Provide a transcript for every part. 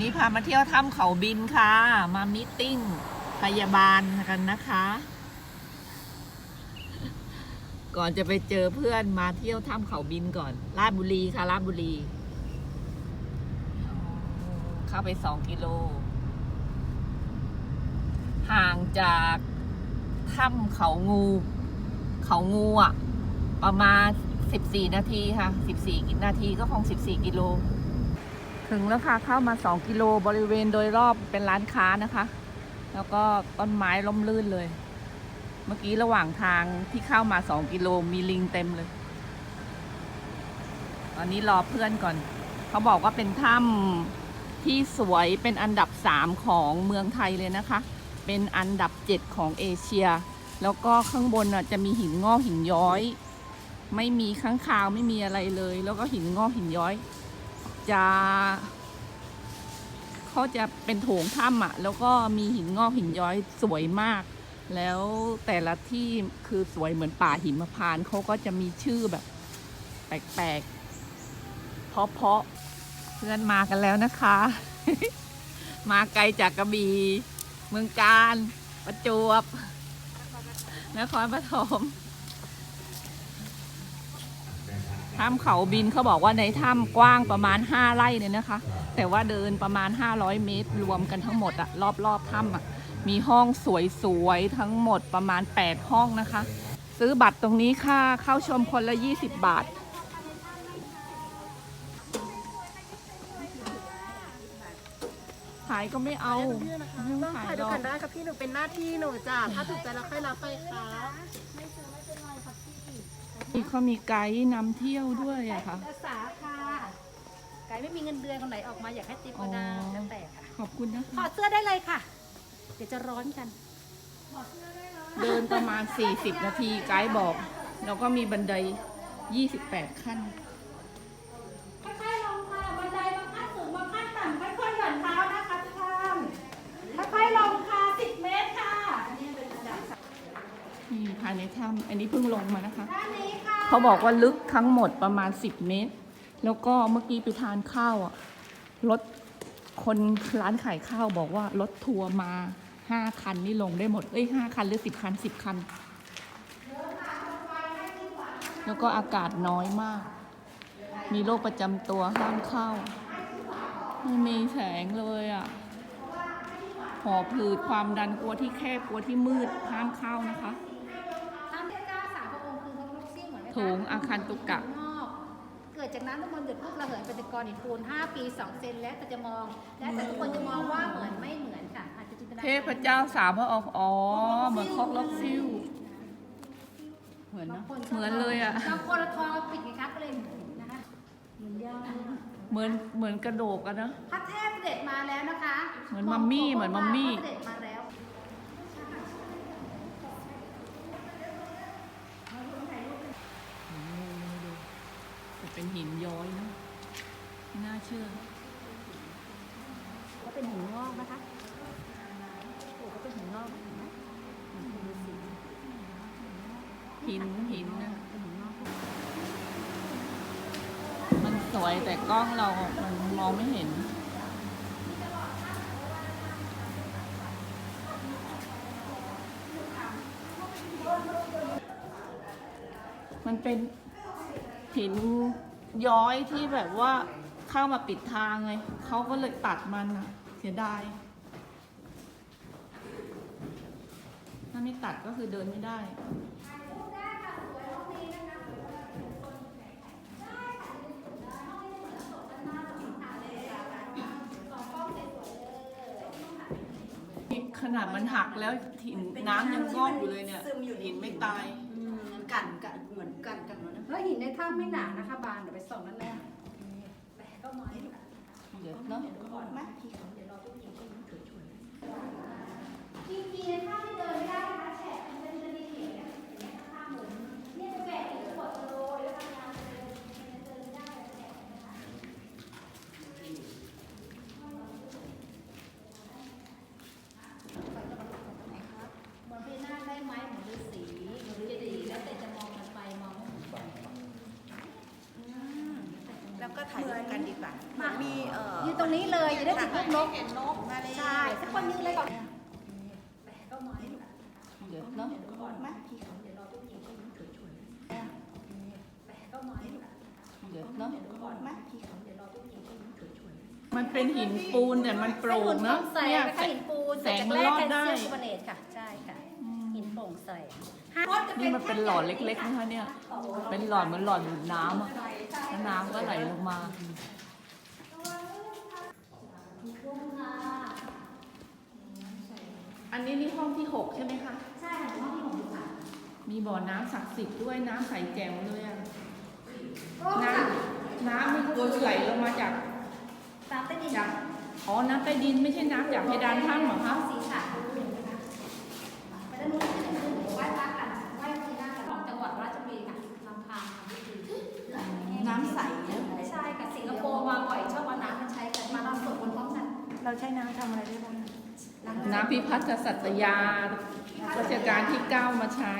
นี้พามาเที่ยวถ้ำเขาบินค่ะ มามิทติ้งพยาบาลกันนะคะ ก่อนจะไปเจอเพื่อนมาเที่ยวถ้ำเขาบินก่อนราชบุรีค่ะราชบุรี เข้าไปสองกิโล ห่างจากถ้ำเขางู เขางูอะ ประมาณ14นาทีค่ะ14นาทีก็คง14กิโล ถึงแล้วค่ะเข้ามา 2 กิโลบริเวณโดยรอบเป็นร้านค้านะคะ แล้วก็ต้นไม้ล้มลื่นเลย เมื่อกี้ระหว่างทางที่เข้ามา 2 กิโลมีลิงเต็มเลย ตอนนี้รอเพื่อนก่อน เขาบอกว่าเป็นถ้ำที่สวยเป็นอันดับ 3 ของเมืองไทยเลยนะคะ เป็นอันดับ 7 ของเอเชีย แล้วก็ข้างบนจะมีหินงอกหินย้อย ไม่มีข้างคาวไม่มีอะไรเลย แล้วก็หินงอกหินย้อย จะเขาจะเป็นโถงถ้ำอะ แล้วก็มีหินงอกหินย้อยสวยมาก แล้วแต่ละที่คือสวยเหมือนป่าหิมพานต์เขาก็จะมีชื่อแบบ แปลกๆ เพราะๆเพื่อนมากันแล้วนะคะ มาไกลจากกระบี่เมืองการประจวบ นครปฐม ถ้ำเขาบินเขาบอกว่าในถ้ำกว้างประมาณ 5 ไร่เนี่ยนะคะ แต่ว่าเดินประมาณ 500 เมตร รวมกันทั้งหมดอะรอบๆถ้ำอะมีห้องสวยๆ ทั้งหมดประมาณ 8 ห้องนะคะ ซื้อบัตรตรงนี้ค่าเข้าชมคนละ 20 บาท ขายก็ไม่เอาต้องขายถ่ายดด้วยอกกันได้ค่ะพี่หนูเป็นหน้าที่หนูจ้ะถ้าถูกใจเราค่อยรับไปค่ะนี่ เขามีไกด์นำเที่ยวด้วยอะค่ะอาสาค่ะไก่ไม่มีเงินเดือนคนไหนออกมาอยากให้ติ๊บก็ได้อ๋อ แล้วแต่ค่ะขอบคุณนะถคะอดเสื้อได้เลยค่ะ เดี๋ยวจะร้อนกัน เดินประมาณ 40 นาทีไกด์บอก แล้วก็มีบันได 28 ขั้น ค่อยๆลงค่ะ บันไดบางขั้นสูงบางขั้นต่ำค่อยๆหย่อนเท้านะคะทุกท่านค่อยๆลงค่ะ 10 เมตรค่ะ อันนี้เป็นระดับ นี่ภายในถ้ำอันนี้เพิ่งลงมานะคะ ด้านนี้ค่ะ เขาบอกว่าลึกทั้งหมดประมาณ 10 เมตร แล้วก็เมื่อกี้ไปทานข้าวอะรถคนร้านขายข้าวบอกว่ารถทัวร์มา 5 คันนี่ลงได้หมด เอ้ย 5 คันหรือ 10 คัน 10 คัน แล้วก็อากาศน้อยมาก มีโรคประจำตัวห้ามเข้า ไม่มีแสงเลยอะหอบผืดความดันกลัวที่แคบกลัวที่มืดห้ามเข้านะคะ ถงอาคารตุกะงอกเกิดจากน้ำน้ำมันต์เดือดปุ๊บระเหยเป็นตะกอนหินปูน 5 ปี 2 เซนแล้วแต่จะมอง และแต่ทุกคนจะมองว่าเหมือนไม่เหมือนค่ะอาจจะจินตนาการเทพเจ้าสามพระองค์อ๋อ เหมือนคอกล็อกซิลเหมือนบานะงคนชบเหมือนเลยอะบางคนละทองเราปิดไงคะก็เลยนะคะเหมือนย่าเหมือนเหมือนกระโดกอะนะ พระเทพเสด็จมาแล้วนะคะเหมือนมัมมี่เหมือนมัมมี่ พระเสด็จมาแล้ว แต่ เป็นหินย้อยนะไม่น่าเชื่อก็เป็นหินงอกนะคะโอ้ก็เป็นหินงอกเห็นไหมเหมือนเป็นฤาษีหินหินนะเป็นหินงอกมันสวยแต่กล้องเรา มันมองไม่เห็นมันเป็นหิน ย้อยที่แบบว่าเข้ามาปิดทางไงเขาก็เลยตัดมันอะเสียดายถ้าไม่ตัดก็คือเดินไม่ได้ขนาดมันหักแล้วหินน้ำยังงอกอยู่เลยเนี่ยหินไม่ตายกันกันเหมือนกันกันนะ แล้วหินในถ้ำไม่หนานะคะ บานเดี๋ยวไปส่องนั่นแหละแต่ก็ไม้เดี๋ยวเนาะจริงๆในถ้ำไม่เดินไม่ได้นะคะแฉะมันจะมีเสียงเนี่ยเนี่ยถ้ำหมุนเนี่ยจะแบกอยู่ปวดโลยแล้วพยายามเดินมันเดินไม่ได้แฉะนะคะ เหมือนพญานาคได้ไหมเหมือนฤาษีเหมือนฤาษีแล้วแต่จะมองมันไปมองไม่เหมือน กันอืมแล้วก็ถ่ายรูปกันดีกว่ามามีเอ่อยืนตรงนี้เลยจะได้ติดรูปนก เห็นนกมาเลยใช่สักคนยืนเลยก่อน เดี๋ยวเนาะมาพี่เขาเดี๋ยวเนาะมาพี่เขามันเป็นหินปูนแต่มันโปร่งเนาะแสงเนี่ย นะคะหินปูนแสงมันรอดได้แคลเซียมคาร์บอเนตค่ะ ใช่ค่ะ หินโปร่งใส นี่มันเป็นหลอดเล็กๆนะคะเนี่ย เป็นหลอดเหมือนหลอดดูดน้ำอะแล้วน้ำก็ไหลลงมา อันนี้นี่ห้องที่หกใช่ไหมคะ ใช่ค่ะห้องที่หกค่ะมีบ่อน้ำศักดิ์สิทธิ์ด้วยน้ำใสแจ๋วเลยอะน้ำน้ำนี่คือไหลลงมาจากตามใต้ดินจากอ๋อ น้ำใต้ดินไม่ใช่น้ำจากเพดานถ้ำเหรอคะสีสันไปด้านนู้นเดี๋ยวไหว้พระกันไหว้ทีหน้ากันของจังหวัดราชบุรีค่ะลำพางค่ะนี่คือ น้ำใสนะใช่ค่ะสิงคโปร์มาบ่อยชอบเอาน้ำมาใช้กันมาเราสวดมนต์พร้อมกันเราใช้น้ำทำอะไรได้บ้างน้ำพิพัฒน์สัตยารัชกาลที่เก้ามาใช้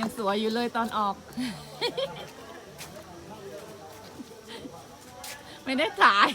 ยังสวยอยู่เลยตอนออก ไม่ได้ถ่าย